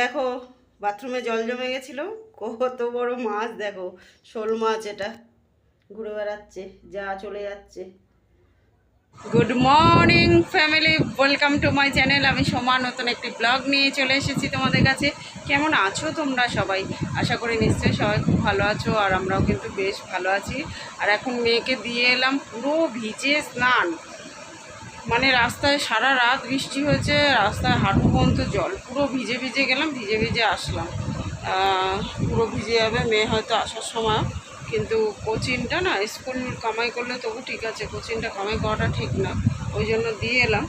দেখো, বাথরুমে জল জমে গেছিল। কত বড় মাছ দেখো, শোল মাছ এটা। ঘুরে বেড়াচ্ছে, যা চলে যাচ্ছে। Good morning family welcome to my channel আমি সোমা, নতুন একটি ব্লগ নিয়ে চলে এসেছি তোমাদের কাছে। কেমন আছো তোমরা সবাই? আশা করি নিশ্চয়ই সবাই খুব ভালো আছো, আর আমরাও কিন্তু বেশ ভালো আছি। আর এখন মেয়েকে দিয়ে এলাম পুরো ভিজে স্নান। মানে রাস্তায় সারা রাত বৃষ্টি হয়েছে, রাস্তায় হাঁটু পর্যন্ত জল। পুরো ভিজে ভিজে গেলাম, ভিজে ভিজে আসলাম। পুরো ভিজে যাবে, মেয়ে হয়তো আসার সময়। কিন্তু কোচিংটা না, স্কুল কামাই করলে তবু ঠিক আছে কোচিংটা কামাই করাটা ঠিক না, ওই জন্য দিয়ে এলাম।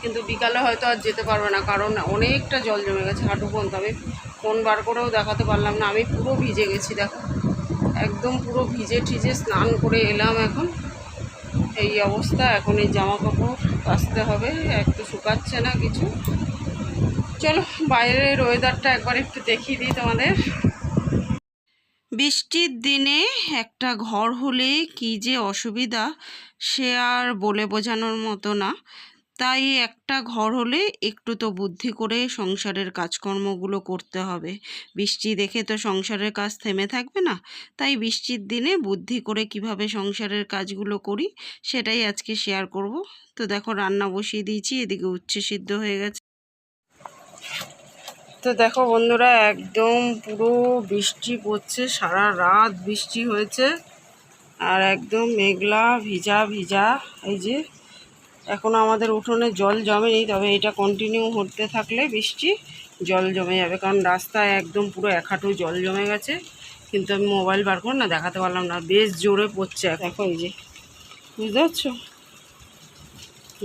কিন্তু বিকালে হয়তো আর যেতে পারবে না, কারণ অনেকটা জল জমে গেছে হাঁটু পর্যন্ত। আমি ফোন বার করেও দেখাতে পারলাম না, আমি পুরো ভিজে গেছি, দেখো। একদম পুরো ভিজে ঠিজে স্নান করে এলাম এখন। এই অবস্থা, এখন এই জামা কাপড় কাচতে হবে, একটু শুকাচ্ছে না কিছু। চলো, বাইরের ওয়েদারটা একবার একটু দেখিয়ে দিই তোমাদের। বৃষ্টির দিনে একটা ঘর হলে কি যে অসুবিধা, সে আর বলে বোঝানোর মতো না। তাই একটা ঘর হলে একটু তো বুদ্ধি করে সংসারের কাজকর্মগুলো করতে হবে। বৃষ্টি দেখে তো সংসারের কাজ থেমে থাকবে না। তাই বৃষ্টির দিনে বুদ্ধি করে কীভাবে সংসারের কাজগুলো করি সেটাই আজকে শেয়ার করব। তো দেখো রান্না বসিয়ে দিয়েছি, এদিকে উচ্ছে সিদ্ধ হয়ে গেছে। তো দেখো বন্ধুরা, একদম পুরো বৃষ্টি পড়ছে, সারা রাত বৃষ্টি হয়েছে। আর একদম মেঘলা, ভিজা ভিজা, এই যে এখনও আমাদের উঠোনে জল জমেনি তবে এটা কন্টিনিউ হতে থাকলে বৃষ্টি জল জমে যাবে। কারণ রাস্তায় একদম পুরো এক হাঁটু জল জমে গেছে কিন্তু আমি মোবাইল বার করে না দেখাতে পারলাম না। বেশ জোরে পড়ছে দেখো এই যে বুঝতে পারছ?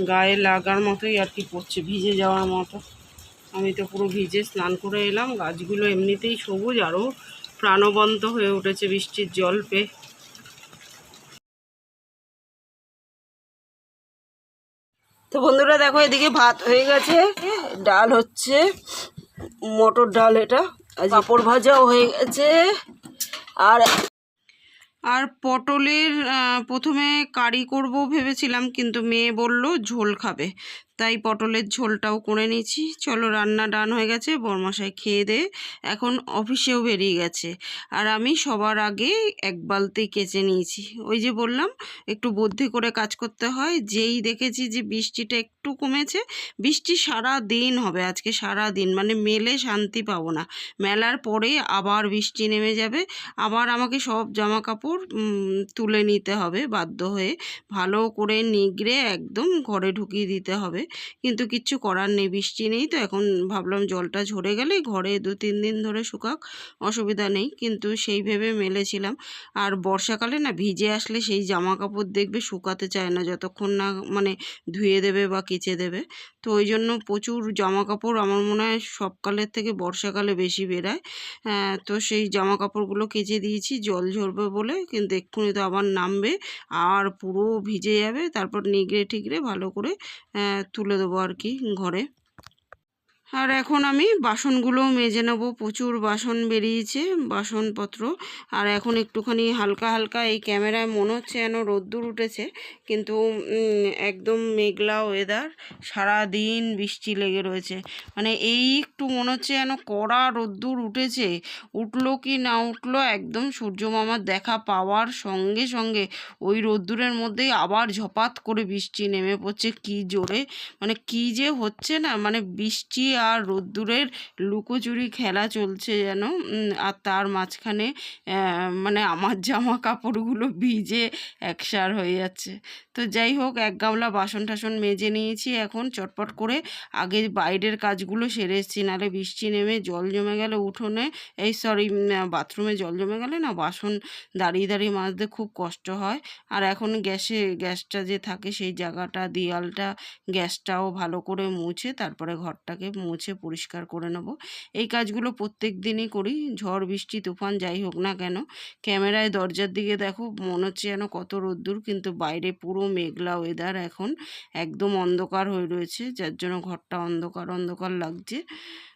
গায়ে লাগার মতোই আর কি পড়ছে ভিজে যাওয়ার মতো। আমি তো পুরো ভিজে স্নান করে এলাম গাছগুলো এমনিতেই সবুজ আরও প্রাণবন্ত হয়ে উঠেছে বৃষ্টির জল পেয়ে। তো বন্ধুরা দেখো, এদিকে ভাত হয়ে গেছে, ডাল হচ্ছে, মটর ডাল এটা পাঁপড় ভাজাও হয়ে গেছে, আর আর পটলের প্রথমে কারি করব ভেবেছিলাম, কিন্তু মেয়ে বলল ঝোল খাবে। তাই পটলের ঝোলটাও করে নিয়েছি। চলো রান্না ডান হয়ে গেছে বরমাসাই খেয়ে দে। এখন অফিসেও বেরিয়ে গেছে। আর আমি সবার আগে এক বালতি কেচে নিয়েছি। ওই যে বললাম, একটু বুদ্ধি করে কাজ করতে হয়। যেই দেখেছি যে বৃষ্টিটা একটু কমেছে, বৃষ্টি সারা দিন হবে, আজকে সারা দিন। মানে মেলে শান্তি পাবো না। মেলার পরে আবার বৃষ্টি নেমে যাবে। আবার আমাকে সব জামা কাপড় তুলে নিতে হবে বাধ্য হয়ে। ভালো করে নিগড়ে একদম ঘরে ঢুকিয়ে দিতে হবে। কিন্তু কিচ্ছু করার নেই, বৃষ্টি নেই তো এখন ভাবলাম জলটা ঝরে গেলে ঘরে দু, তিন দিন ধরে শুকাক, অসুবিধা নেই। কিন্তু সেই ভেবে মেলেছিলাম। আর বর্ষাকালে না ভিজে আসলে সেই জামা কাপড় দেখবে শুকাতে চায় না, যতক্ষণ না মানে ধুয়ে দেবে বা কেচে দেবে। তো ওই জন্য প্রচুর জামা কাপড় আমার মনে হয় সবকালের থেকে বর্ষাকালে বেশি বেরায়। আহ, তো সেই জামা কাপড়গুলো কেচে দিয়েছি জল ঝরবে বলে কিন্তু এক্ষুনি তো আবার নামবে আর পুরো ভিজে যাবে তারপর নিগড়ে ঠিগড়ে ভালো করে তুলে দেবো আর কি ঘরে। আর এখন আমি বাসনগুলোও মেজে নেব। প্রচুর বাসন বেরিয়েছে, বাসনপত্র। আর এখন একটুখানি হালকা হালকা এই ক্যামেরায় মনে হচ্ছে যেন রোদ্দুর উঠেছে। কিন্তু একদম মেঘলা ওয়েদার সারা দিন বৃষ্টি লেগে রয়েছে। মানে এই একটু মনে হচ্ছে যেন কড়া রোদ্দুর উঠেছে। উঠল কি না উঠল একদম সূর্য মামার দেখা পাওয়ার সঙ্গে সঙ্গে ওই রোদ্দুরের মধ্যেই আবার ঝপাত করে বৃষ্টি নেমে পড়ছে। কি জোরে মানে কি যে হচ্ছে না মানে বৃষ্টি আর রোদ্দুরের লুকোচুরি খেলা চলছে যেন আর তার মাঝখানে মানে আমার জামা কাপড়গুলো ভিজে একসার হয়ে যাচ্ছে। তো যাই হোক, এক গামলা বাসন টাসন মেজে নিয়েছি এখন, চটপট করে আগে বাইরের কাজগুলো সেরে এসেছি, নাহলে বৃষ্টি নেমে জল জমে গেলে উঠোনে। এই সরি বাথরুমে জল জমে গেলে না বাসন দাঁড়িয়ে দাঁড়িয়ে মাজতে খুব কষ্ট হয়। আর এখন গ্যাসে, গ্যাসটা যে থাকে সেই জায়গাটা, দেয়ালটা, গ্যাসটাও ভালো করে মুছে, তারপরে ঘরটাকে মুছে পরিষ্কার করে নেব। এই কাজগুলো প্রত্যেক দিনই করি, ঝড়, বৃষ্টি, তুফান, যাই হোক না কেন। ক্যামেরায় দরজার দিকে দেখো, মনে হচ্ছে যেন কত রোদ্দুর, কিন্তু বাইরে পুরো মেঘলা ওয়েদার এখন। একদম অন্ধকার হয়ে রয়েছে, যার জন্য ঘরটা অন্ধকার অন্ধকার লাগছে।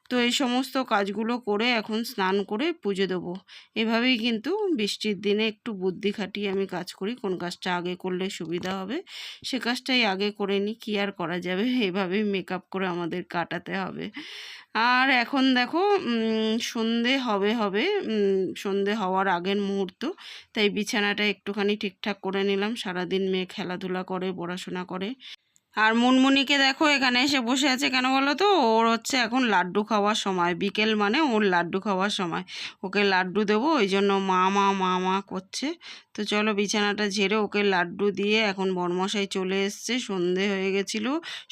তো এই সমস্ত কাজগুলো করে এখন স্নান করে পুজো দেবো। এভাবেই কিন্তু বৃষ্টির দিনে একটু বুদ্ধি খাটিয়ে আমি কাজ করি। কোন কাজটা আগে করলে সুবিধা হবে, সে কাজটাই আগে করে নিই, কী আর করা যাবে? এভাবেই মেকআপ করে আমাদের কাটাতে হবে। আর এখন দেখো সন্ধে হবে হবে সন্ধে হওয়ার আগের মুহূর্ত। তাই বিছানাটা একটুখানি ঠিকঠাক করে নিলাম। সারাদিন মেয়ে খেলাধুলা করে, পড়াশোনা করে। আর মুনমুনিকে দেখো এখানে এসে বসে আছে কেন বলো তো? ওর হচ্ছে এখন লাড্ডু খাওয়ার সময় বিকেল মানে ওর লাড্ডু খাওয়ার সময়। ওকে লাড্ডু দেবো ওই জন্য মা মা মা মা করছে। তো চলো বিছানাটা ঝেড়ে ওকে লাড্ডু দিয়ে এখন বরমশাই চলে এসছে। সন্ধে হয়ে গেছিল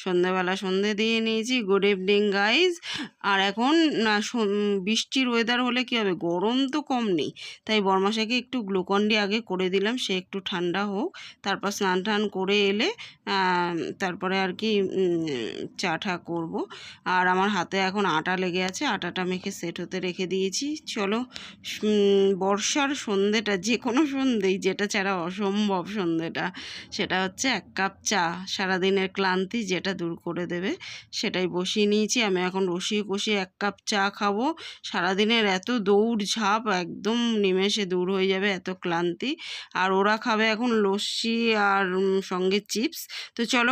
সন্ধেবেলা সন্ধে দিয়ে নিয়েছি। গুড ইভিনিং গাইজ আর এখন না বৃষ্টির ওয়েদার হলে কী হবে? গরম তো কম নেই। তাই বরমশাইকে একটু গ্লুকন্ডি আগে করে দিলাম সে একটু ঠান্ডা হোক। তারপর স্নান টান করে এলে আম, তারপরে আর কি উম, চা টা করব। আর আমার হাতে এখন আটা লেগে আছে আটাটা মেখে সেট হতে রেখে দিয়েছি। চলো বর্ষার সন্ধেটা যে কোনো সন্ধেই যেটা ছাড়া অসম্ভব সন্ধেটা সেটা হচ্ছে এক কাপ চা। সারাদিনের ক্লান্তি যেটা দূর করে দেবে সেটাই বসিয়ে নিয়েছি। আমি এখন রসিয়ে কষিয়ে এক কাপ চা খাব। সারাদিনের এত দৌড় ঝাঁপ একদম নিমেষে দূর হয়ে যাবে এত ক্লান্তি। আর ওরা খাবে এখন লস্যি আর সঙ্গে চিপস। তো চলো